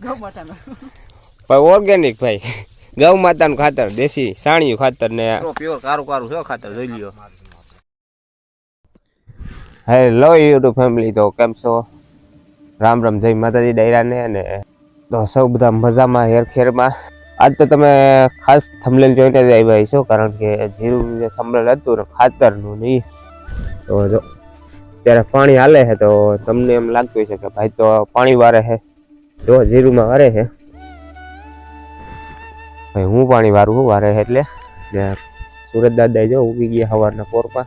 ગૌ માતાનો. પણ ઓર્ગેનિક ભાઈ. ગૌ માતાનું ખાતર દેશી સાણિયું ખાતર ને પ્યોર કારું કારું છે ખાતર જોઈ લ્યો. હેલો યુટ્યુબ ફેમિલી તો કેમ છો? રામ રામ જય માતાજી ડાયરાને અને તો સૌ બધા મજામાં હેરખેરમાં આજ તો તમે ખાસ થમલેલ જોઈને જ આવ્યા છો કારણ કે જીરું જે થમલેલ હતું ને ખાતરનું નહીં તો જો ત્યારે પાણી હાલે છે તો તમને એમ લાગતું હશે કે ભાઈ તો પાણી વારે છે. જો જીરુમાં વારે છે. ભાઈ, હું પાણી વારું છું, વારે એટલે. સુરત દાદા જો ઉગી ગયા સવારના પોરમાં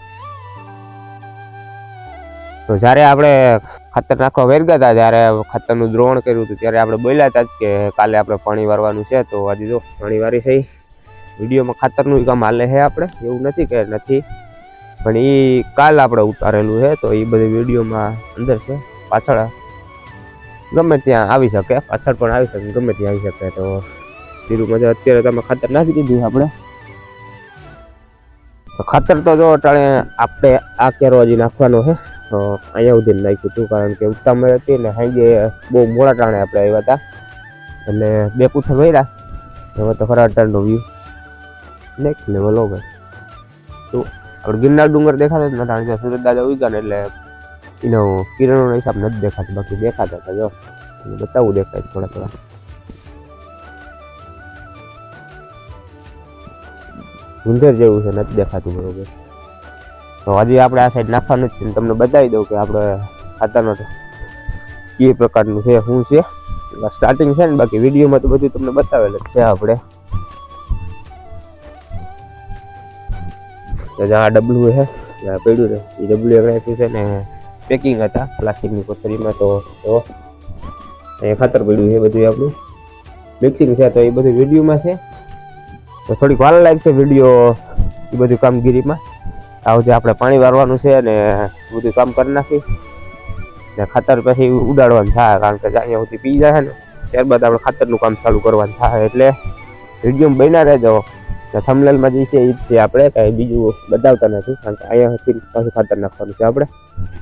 તો જ્યારે આપણે ખાતર નાખવા વેરગા હતા, જ્યારે ખાતરનું દ્રોણ કર્યું હતું, ત્યારે આપણે બોલ્યા હતા કે કાલે આપણે પાણી વારવાનું છે. તો આજે જો પાણી વારી થઈ વિડીયોમાં ખાતરનું કામ હાલે છે આપણે. એવું નથી કે નથી. પણ એ કાલ આપણે ઉતારેલું છે, તો એ બધી વિડીયોમાં અંદર છે, પાછળ ગમે ત્યાં આવી શકે, પાછળ પણ આવી શકે, ગમે ત્યાં આવી શકે તો ધીરું મજા. અત્યારે તમે ખાતર નાખી દીધું આપણે. ખાતર તો જો અટાણે આપણે આ કેરો હજી નાખવાનો છે. તો અહીંયા સુધી નાખ્યું હતું, કારણ કે ઉતામળ હતી ને સાંજે બહુ મોડા ટાણે આપણે આવ્યા હતા. એટલે બે પૂઠા ભર્યા. હવે તો ખરા ટાણનો વ્યૂ નેક્સ્ટ લેવલ હો ભાઈ. તો આપણે ગિરનાર ડુંગર દેખાતો જ નતા સુરત દાદા ઉગ્યા ને એટલે એનો કિરણોનો હિસાબ નથી દેખાતો, બાકી દેખાતા હતા, જો. તમને બતાવું દેખાય થોડા થોડા. ગુંદર જેવું છે, નથી દેખાતું બરોબર. તો હજી આપણે આ સાઈડ નાખવાનું છે તમને બતાવી દઉં કે આપણે ખાતરનો કે પ્રકારનું છે, શું છે. સ્ટાર્ટિંગ છે ને, બાકી વિડીયોમાં તો બધું તમને બતાવેલ છે આપણે. જ્યાં ડબલું છે આ પડ્યું છે, એ ડબલું આપણે છે ને પેકિંગ હતા, પ્લાસ્ટિકની કોથળીમાં તો અહીંયા ખાતર પડ્યું છે બધું આપણું. મિક્સિંગ છે તો એ બધું વિડીયોમાં છે. તો થોડીક વાર લાગશે વીડિયો, એ બધું કામગીરીમાં. આ જે આપણે પાણી વારવાનું છે અને બધું કામ કરી નાખી ને ખાતર પછી ઉડાડવાનું થાય, કારણ કે અહીંયા સુધી પી જાય ને, ત્યારબાદ આપણે ખાતરનું કામ ચાલુ કરવાનું થાય. એટલે વીડિયો બન્યા રહેજો. થમલેલમાં જે છે એ છે આપણે, કાંઈ બીજું બતાવતા નથી, કારણ કે અહીંયા પછી ખાતર નાખવાનું છે આપણે.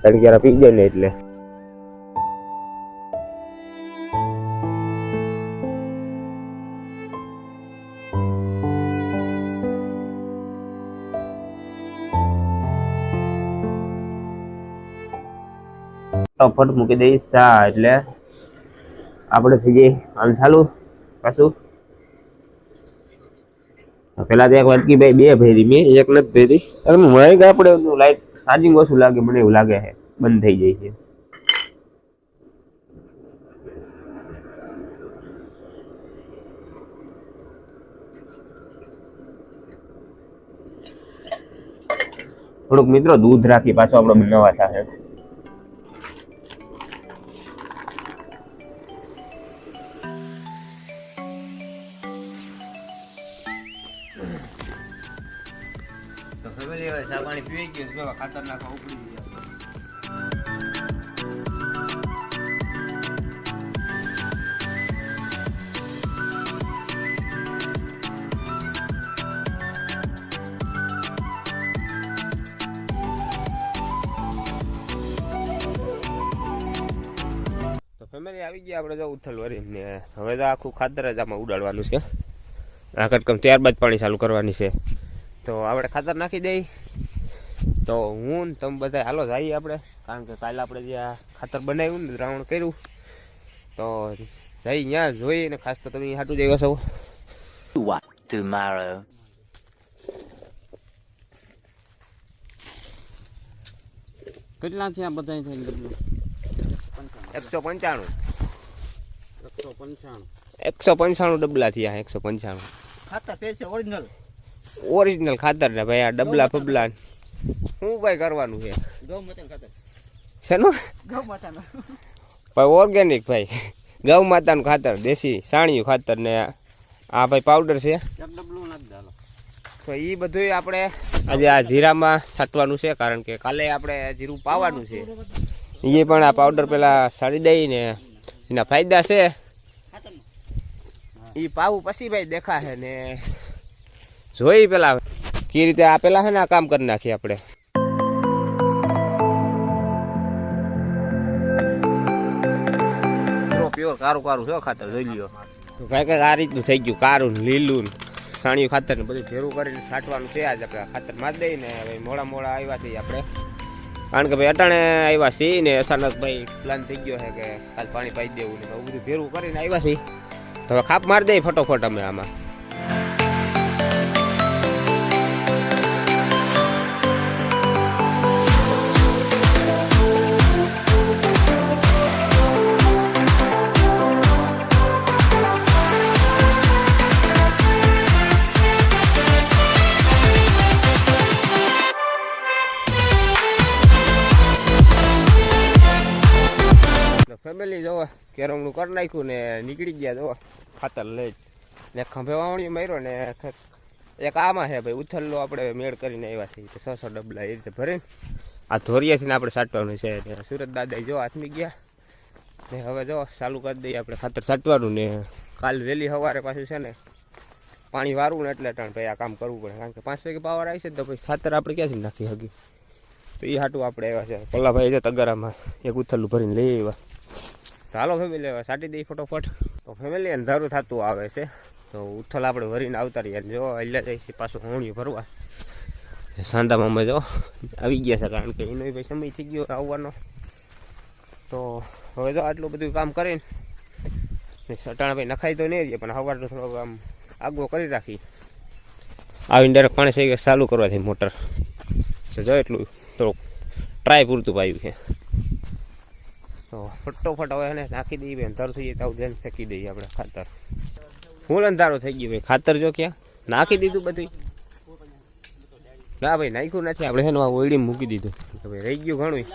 કે પી જાય ને એટલે. ફટ મૂકી દઈશ સા એટલે આપણે થઈ જાય આમ ચાલુ પાછું. પેલા તો એક વાટકી ભાઈ બે ભેરી મેં એક નથી ભેરી. એમ કે આપણે લાઈટ ચાર્જિંગ ઓછું લાગે મને એવું લાગે છે. બંધ થઈ જાય છે. થોડુંક મિત્રો દૂધ રાખી પાછો આપણે બનાવવા થાય. પાણી પીવાઈ ગયું છે ખાતર નાખવા ઉપડી ફેમિલી આવી ગયા આપણે જો ઉથલ વરી ને હવે તો આખું ખાતર જ આમાં ઉડાડવાનું છે. આ કટકમ ત્યારબાદ પાણી ચાલુ કરવાની છે. તો આપણે ખાતર નાખી દઈ. તો હું ને તમે બધા હાલો જઈએ આપણે. કારણ કે કાલે આપણે જે આ ખાતર બનાવ્યું ને દ્રાવણ કર્યું. તો જઈ ત્યાં જોઈ ને ખાસ તો તમે હાટું જઈ છો. What? Tomorrow? કેટલા છે આ બધા થઈને બધું? એકસો પંચાણું. એકસો પંચાણું. એકસો પંચાણું ડબલા થયા એકસો પંચાણું. ખાતર પેસે ઓરિજિનલ ઓરિજિનલ ખાતર ને ભાઈ આ ડબલા ફબલા શું ભાઈ કરવાનું છે? ગૌ માતાનું ખાતર. શેનું? ગૌ માતાનો. ભાઈ ઓર્ગેનિક ભાઈ. ગૌ માતાનું ખાતર દેશી સાણિયું ખાતર ને આ ભાઈ પાવડર છે. તો એ બધું આપણે આજે આ જીરામાં છાંટવાનું છે કારણ કે કાલે આપણે જીરું પાવાનું છે. એ પણ આ પાવડર પેલા સાડી દઈ ને એના ફાયદા છે. એ પાવું પછી ભાઈ દેખાશે ને. જોઈ પેલા કે રીતે આ પેલા છે ને આ કામ કરી નાખીએ આપણે. પ્યોર કારું કારું છે ખાતર જોઈ લ્યો. તો ભાઈ કંઈક આ રીતનું થઈ ગયું કારું લીલું સાણિયું ખાતર ને બધું ભેરું કરીને છાંટવાનું છે આજે આપણે. ખાતર મારી દઈને હવે મોડા મોડા આવ્યા છીએ આપણે. કારણ કે ભાઈ અટાણે આવ્યા છીએ ને અચાનક ભાઈ પ્લાન થઈ ગયો છે કે કાલ પાણી પાઈ દેવું ને બધું ભેરું કરીને આવ્યા છીએ. તો હવે ખાપ મારી દઈએ ફટોફટ અમે આમાં. કેરમનું કરી નાખ્યું ને નીકળી ગયા જો ખાતર લઈ. ને ખંભે વાવણી માર્યો ને એક આમાં છે ભાઈ ઉથલ્લો આપણે મેળ કરીને આવ્યા છીએ છ સો ડબલા એ રીતે ભરીને. આ ધોરિયાથી આપણે સાટવાનું છે સુરત દાદા જો હાથમી ગયા. ને હવે જો ચાલુ કરી દઈએ આપણે ખાતર સાટવાનું ને કાલ વહેલી સવારે પાછું છે ને પાણી વારવું ને એટલે ટાણ ભાઈ આ કામ કરવું પડે, કારણ કે પાંચ વાગે પાવર આવી છે તો પછી ખાતર આપણે ક્યાંથી નાખી શકીએ? તો એ હાટું આપણે આવ્યા છે. પલ્લાભાઈ છે તગારામાં એક ઉથલ્લું ભરીને લઈ આવ્યા. હાલો ફેમિલી હવે સાટી દઈ ફટોફટ. તો ફેમિલી અંધારું થતું આવે છે. તો ઉથલ આપણે ભરીને આવતા રહીએ. જો, એટલે જઈશ પાછું હોણિયું ભરવા. સાંદા મામા જો આવી ગયા છે, કારણ કે એનો ભાઈ સમય થઈ ગયો આવવાનો. તો હવે જો આટલું બધું કામ કરીને સટાણા ભાઈ નખાઈ તો નહીં રહીએ પણ સવારનો થોડોક આમ આગવો કરી રાખી. આવીને ડાયરેક્ટ પાણી થઈ ગયા ચાલુ કરવાથી મોટર તો જો એટલું થોડુંક ટ્રાય પૂરતું પાયું છે. તો ફટોફટ હવે એને નાખી દઈએ અંધારું થઈ જાય તો જઈને ફેંકી દઈએ આપણે ખાતર. ફૂલ અંધારું થઈ ગયું ભાઈ ખાતર જો ક્યાં? નાખી દીધું બધું ના ભાઈ નાખ્યું નથી. આપણે છે ને ઓઈડી મૂકી દીધું. ભાઈ રહી ગયું ઘણું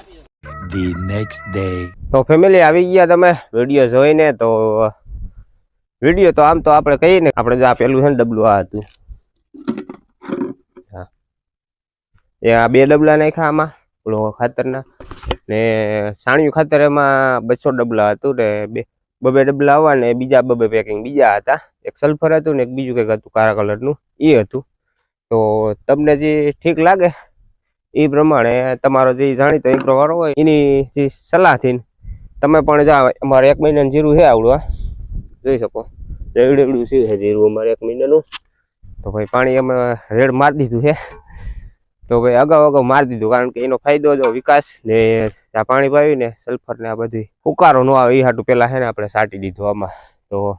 ધી નેક્સ્ટ ડે તો ફેમિલી આવી ગયા તમે. વીડિયો જોઈને તો વીડિયો તો આમ તો આપણે કહીએ ને આપણે જો આ પેલું છે ને ડબલું આ હતું. હા. એ આ બે ડબલા નાખ્યા આમાં. ઓલો ખાતરના. ને સાણિયું ખાતર એમાં બસો ડબલા હતું ને બે, બબે ડબલા આવવા ને બીજા બબે પેકિંગ બીજા હતા. એક સલ્ફર હતું ને એક બીજું કંઈક હતું, કાળા કલરનું એ હતું. તો તમને જે ઠીક લાગે, એ પ્રમાણે તમારો જે જાણીતો એકરો વાળો હોય, એની જે સલાહથી તમે પણ જા અમારે એક મહિનાનું જીરું છે આવડવા જોઈ શકો. રેડ એવડું છે જીરું અમારે એક મહિનાનું. તો ભાઈ પાણી અમે રેડ મારી દીધું છે. તો ભાઈ અગાઉ અગાઉ મારી દીધું, કારણ કે એનો ફાયદો જો, વિકાસ ને ત્યાં પાણી પાવી ને સલ્ફર ને આ બધી. ઉકારો ન આવે, એ હાટું પેલા છે ને આપણે સાટી દીધું આમાં. તો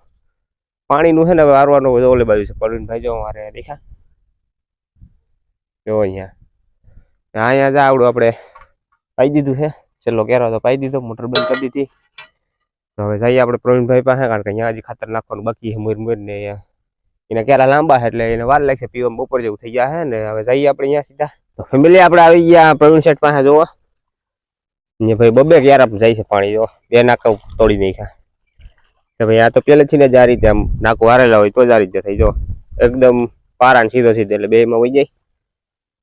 પાણીનું છે ને હવે વારવાનું ઓલે બાજુ છે. પરવીનભાઈ જો મારે દેખા જો અહીંયા. અહીંયા જ આવડું આપણે પાઈ દીધું છે. છેલ્લો કેરો તો પાઈ દીધો, મોટર બંધ કરી દીધી. હવે જઈએ આપણે પ્રવીણભાઈ પાસે, કારણ કે અહીંયા હજી ખાતર નાખવાનું બાકી છે, મોર મોર ને અહીંયા. એના કેરા લાંબા એટલે એને વાર લાગશે પીવામાં બપોર જેવું થઈ ગયા છે ને હવે જઈએ આપણે અહીંયા સીધા. તો ફેમિલી આપણે આવી ગયા પ્રવીણ શેઠ પાસે જોવા ને ભાઈ બબે ક્યારે જાય છે પાણી જો બે નાકા તોડી નાખ્યા. તો ભાઈ આ તો પહેલેથી જ આ રીતે આમ નાકું હારેલા હોય તો જ આ રીતે થઈ જો એકદમ પારા ને સીધો સીધો એટલે બેમાં વહી જાય.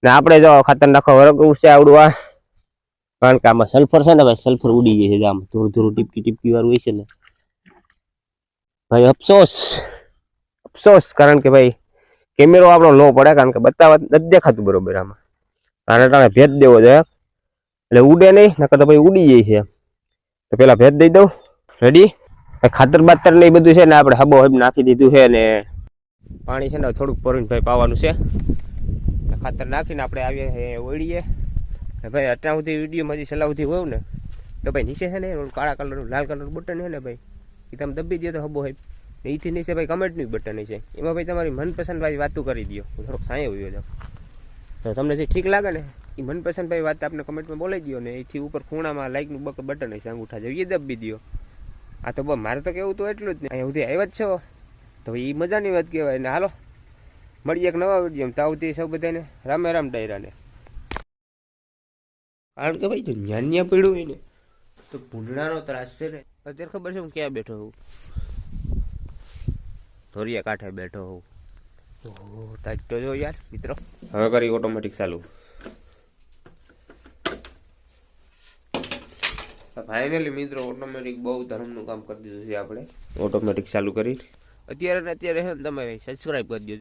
ને આપણે જો ખાતર નાખવા વરગ ઉડશે આવડું આ કારણ કે આમાં સલ્ફર છે ને ભાઈ સલ્ફર ઉડી જાય છે આમ. ધૂર થોડું ટીપકી ટીપકી વાળું હોય છે ને. ભાઈ અફસોસ. અફસોસ, કારણ કે ભાઈ, કેમેરો આપણો લો પડે, કારણ કે બતાવવા નથી દેખાતું બરોબર આમાં. આને ટાણે ભેદ દેવો જોઈએ એટલે ઉડે નહીં, નકર તો ભાઈ ઉડી જાય છે. તો પેલા ભેદ દઈ દઉં. રેડી ખાતર બાતર ને એ બધું છે ને આપણે હબો હબ નાખી દીધું છે ને પાણી છે ને થોડુંક પરોઈને ભાઈ પાવાનું છે. ખાતર નાખીને આપણે આવીએ ઓળીએ. ભાઈ અત્યાર સુધી વિડીયોમાં હજી સલાહ સુધી હોય ને, તો ભાઈ નીચે છે ને કાળા કલરનું, લાલ કલરનું બટન છે ને ભાઈ એ તમે દબી દો તો હબો હોય એથી નીચે ભાઈ કમેન્ટનું બટન છે એમાં ભાઈ તમારી મનપસંદ ભાઈ વાતો કરી દો થોડોક સાંય હોય તો તમને જે ઠીક લાગે ને, એ મનપસંદ ભાઈ વાત આપણે કમેન્ટમાં બોલાવી દો ને, એથી ઉપર ખૂણામાં લાઇકનું બક બટન છે અંગૂઠા જેવું એ દબી દો આ તો મારે તો કેવું તો એટલું જ નહીં અહીંયા સુધી આવ્યા જ છો. તો એ મજાની વાત કહેવાય ને. હાલો, મળીએ એક નવા વીડિયો તાવતી સૌ બધાને રામે રામ ડાયરાને. કારણ કે ભાઈ જો જ્ઞાન્ય ન્યા પડ્યું હોય ને, તો ભૂંડણાનો ત્રાસ છે ને. અત્યારે ખબર છે હું ક્યાં બેઠો હોઉં ધોરિયા કાંઠે બેઠો હોઉં. ટાઈટ તો જો યાર મિત્રો. હવે કરી ઓટોમેટિક ચાલુ. ફાઇનલી મિત્રો ઓટોમેટિક બહુ ધર્મનું કામ કરી દીધું છે આપણે. ઓટોમેટિક ચાલુ કરી. અત્યારે ને અત્યારે તમે સબસ્ક્રાઈબ કરી દો.